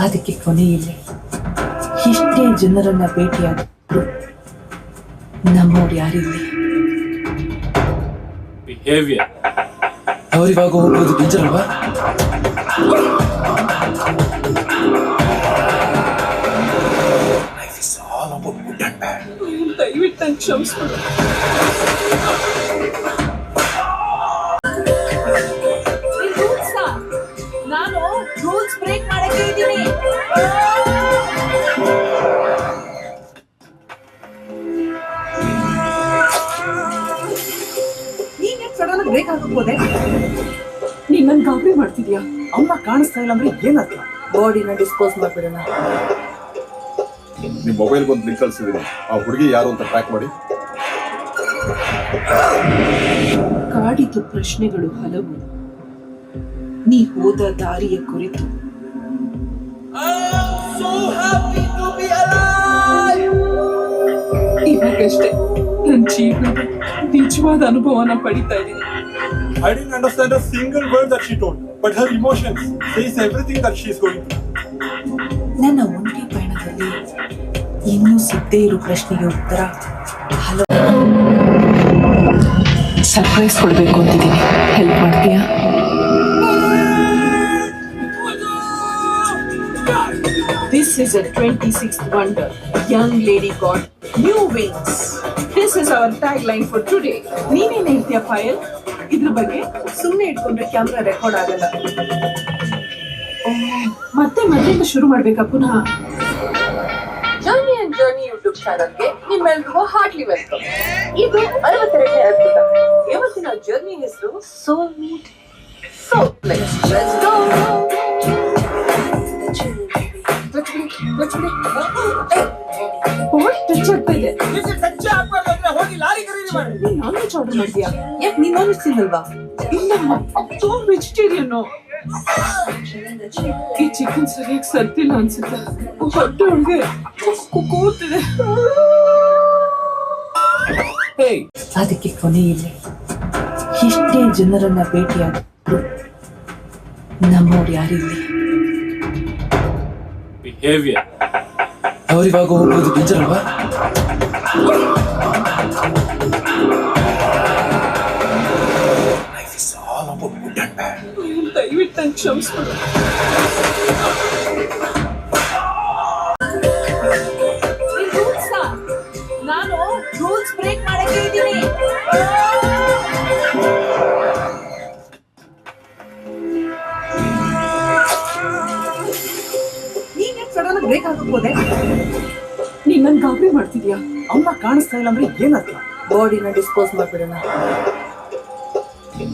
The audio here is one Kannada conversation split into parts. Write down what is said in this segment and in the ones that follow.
ಅದಕ್ಕೆ ಕೊನೆ ಇಲ್ಲ ಎಷ್ಟೇ ಜನರನ್ನ ಭೇಟಿಯಾದ್ರು ನಮ್ಮವ್ರು ಯಾರಿಲ್ಲ. ಬಿಹೇವಿಯರ್ ಅವರಿವಾಗ ಹೋಗ್ಬೋದು ಡೇಂಜರ್ ಅಲ್ವಾ Life is all about good and bad. ದಯವಿಟ್ಟು ನಂಗೆ ಕ್ಷಮಿಸ್ಬಿಡು ನಾನು ರೂಲ್ಸ್ ಬ್ರೇಕ್ ಹಾಕೋದೆ ನೀನ್ ನನ್ ಗಾಬರಿ ಮಾಡ್ತಿದ್ಯಾ? ಅಮ್ಮ ಕಾಣಿಸ್ತಾ ಇಲ್ಲ ಅಂದ್ರೆ ಏನರ್ಥ ಬಾಡಿನ ಡಿಸ್ಪೋಸ್ ಮಾಡ್ಬಿಡೋಣ. ನಿಮ್ಮ ಮೊಬೈಲ್ ಒಂದು ಲಿಂಕ್ ಕಳಿಸಿದ್ದೀನಿ ಆ ಹುಡುಗಿ ಯಾರು ಅಂತ ಟ್ರ್ಯಾಕ್ ಮಾಡಿ. ಕಾಡಿತು ಪ್ರಶ್ನೆಗಳು ಹಲವು. ನೀ ಹೋದ ದಾರಿಯ ಕುರಿತು. ಇವಾಗಷ್ಟೇ ನನ್ನ ಜೀವನದ ನಿಜವಾದ ಅನುಭವನ ಪಡಿತಾ ಇದ್ದೀನಿ. I didn't understand a single word that she told, but her emotions says everything that she is going through. ನನ್ನ ಒಂಟಿ ಪಯಣದಲ್ಲಿ ಇನ್ನೂ ಸಿದ್ದೇ ಇರೋ ಪ್ರಶ್ನೆಗೆ ಉತ್ತರ ಹಲೋ ಸರ್ಪ್ರೈಸ್ ಕೊಡಬೇಕು ಅಂತಿದ್ದೀನಿ ಹೆಲ್ಪ್ ಮಾಡ್ತೀಯಾ This is a 26th wonder. Young lady got new wings. This is our tagline for today. ನೀನೇನು ಹೇಳ್ತೀಯ ಫೈಲ್ ಇದ್ರ ಬಗ್ಗೆ ಸುಮ್ಮನೆ ಇಟ್ಕೊಂಡ್ರೆ ಕ್ಯಾಮ್ರಾ ರೆಕಾರ್ಡ್ ಆಗಲ್ಲ. ಮತ್ತೆ ಮೊದಲಿಂದ ಶುರು ಮಾಡ್ಬೇಕಾ ಪುನಃ? ಜರ್ನಿ ಅಂಡ್ ಜರ್ನಿ ಯೂಟ್ಯೂಬ್ ಚಾನಲ್ಗೆ ನಿಮ್ಮೆಲ್ರಿಗೂ ಹಾರ್ಟ್ಲಿ ವೆಲ್ಕಮ್ ಇದು ಅರವತ್ತೆರಡನೇ ಅದ್ಭುತ. ಇವತ್ತಿನ ಜರ್ನಿ ಹೆಸರು ಸೋ ಮೀಟ್ ಸೋಲ್ ಪ್ಲೇಸ್ ನೀನ್ ನಾನ್ ವೆಜ್ ಆರ್ಡರ್ ಮಾಡಿದ್ಯಾ? ಯಾಕೆ ನೀನ್ ನಾನ್ ವೆಜ್ ತಿನ್ನಲ್ವಾ ಇಲ್ಲಮ್ಮ ಸೋ ವೆಜಿಟೇರಿಯನ್ ಈ ಚಿಕನ್ ಸರಿಯಾಗಿ ಸರ್ತಿಲ್ಲ ಅನ್ಸುತ್ತೆ. ಹೊಟ್ಟೆ ಒಳಗೆ ಕೂತಿದೆ. ಅದಕ್ಕೆ ಕೊನೆ ಇಲ್ಲ ಇಷ್ಟೇ ಜನರನ್ನ ಭೇಟಿಯಾದ್ರು. ನಮ್ಮವ್ರು ಯಾರಿಲ್ಲ. Behavior. ಅವರಿವಾಗ ಹೋಗೋದು ಡೇಂಜರ್ ಕ್ಷಮಿಸ್ಬಿಡು ನಾನು ರೂಲ್ಸ್ ಬ್ರೇಕ್ ಮಾಡಕ್ಕೆ ಇದ್ದೀನಿ ನೀನ್ ಸಡನ್ ಬ್ರೇಕ್ ಹಾಕೋದೆ ನೀನ್ ನನ್ ಗಾಬರಿ ಮಾಡ್ತಿದ್ಯಾ? ಅಮ್ಮ ಕಾಣಿಸ್ತಾ ಇಲ್ಲ ಅಂದ್ರೆ ಏನರ್ಥ ಬಾಡಿನ ಡಿಸ್ಪೋಸ್ ಮಾಡ್ಬಿಡೋಣ.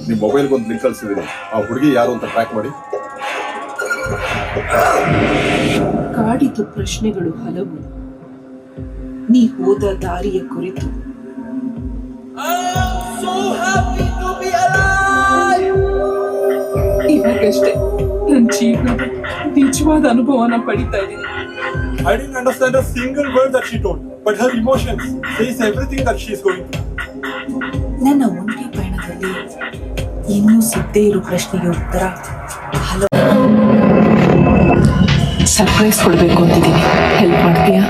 ನಿಮ್ಮ ಮೊಬೈಲ್ಗೆ ಒಂದು ಲಿಂಕ್ ಕಳಿಸಿದ್ದೀನಿ ಆ ಹುಡುಗಿ ಯಾರು ಅಂತ ಟ್ರ್ಯಾಕ್ ಮಾಡಿ ಕಾಡಿತು ಪ್ರಶ್ನೆಗಳು ಹಲವು ನೀ ಹೋದ ದಾರಿಯ ಕುರಿತು ಇವಾಗಷ್ಟೇ ನನ್ನ ಜೀವನದ ನಿಜವಾದ ಅನುಭವನ ಪಡಿತಾ ಇದ್ದೀನಿ I didn't understand a single word that she told, but her emotions says everything that she is going through. ನನ್ನ ಪಯಣದಲ್ಲಿ ಇನ್ನೂ ಸಿದ್ದೇ ಇರೋ ಪ್ರಶ್ನೆಗೆ ಉತ್ತರ ಹಲೋ ಸರ್ಪ್ರೈಸ್ ಕೊಡಬೇಕು ಅಂತಿದ್ದೀನಿ ಹೆಲ್ಪ್ ಮಾಡ್ತೀಯಾ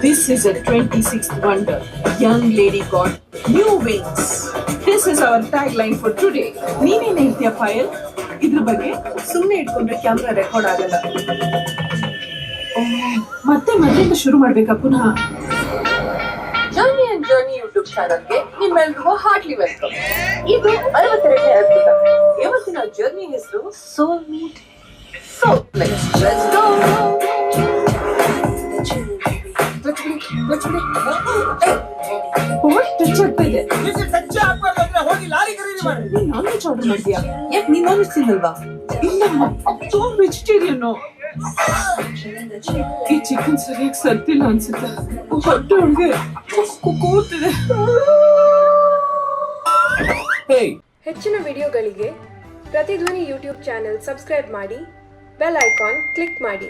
This is a 26th wonder. Young lady got new wings. This is our tagline for today. ನೀನೇ ಹೇಳ್ತೀಯ ಫೈಲ್ ಇದ್ರ ಬಗ್ಗೆ ಸುಮ್ಮನೆ ಇಟ್ಕೊಂಡ್ರೆ ಕ್ಯಾಮ್ರಾ ರೆಕಾರ್ಡ್ ಆಗಲ್ಲ ಮತ್ತೆ matte ಶುರು ಮಾಡ್ಬೇಕಾ ಪುನಃ ಜರ್ನಿ ಅಂಡ್ ಚಾನಲ್ಗೆ ನಿಮ್ಮೆಲ್ರಿಗೂ ಹಾರ್ಟ್ಲಿ ವೆಲ್ಕಮ್ ಇದು ಅರವತ್ತೆರಡನೇ ಅದ್ಭುತ ಇವತ್ತಿನ ಜರ್ನಿ ಹೆಸರು ಸೋಲ್ ಮೀಟ್ ಸೋಲ್ ಪ್ಲೇಸ್ ಮಾಡಿದ್ಯಾ ಯಾಕೆ ನೀನ್ ನಾನ್ ವೆಜ್ ತಿನ್ನಲ್ವಾ ವೆಜಿಟೇರಿಯನ್ ಈ ಚಿಕನ್ ಸರಿಯಾಗಿ ಸರ್ತಿಲ್ಲ ಅನ್ಸುತ್ತೆ ಹೊಟ್ಟೆ ಒಳಗೆ ಕೂತಿದೆ ಹೆಚ್ಚಿನ ವಿಡಿಯೋಗಳಿಗೆ ಪ್ರತಿಧ್ವನಿ ಯೂಟ್ಯೂಬ್ ಚಾನೆಲ್ ಸಬ್ಸ್ಕ್ರೈಬ್ ಮಾಡಿ ಬೆಲ್ ಐಕಾನ್ ಕ್ಲಿಕ್ ಮಾಡಿ.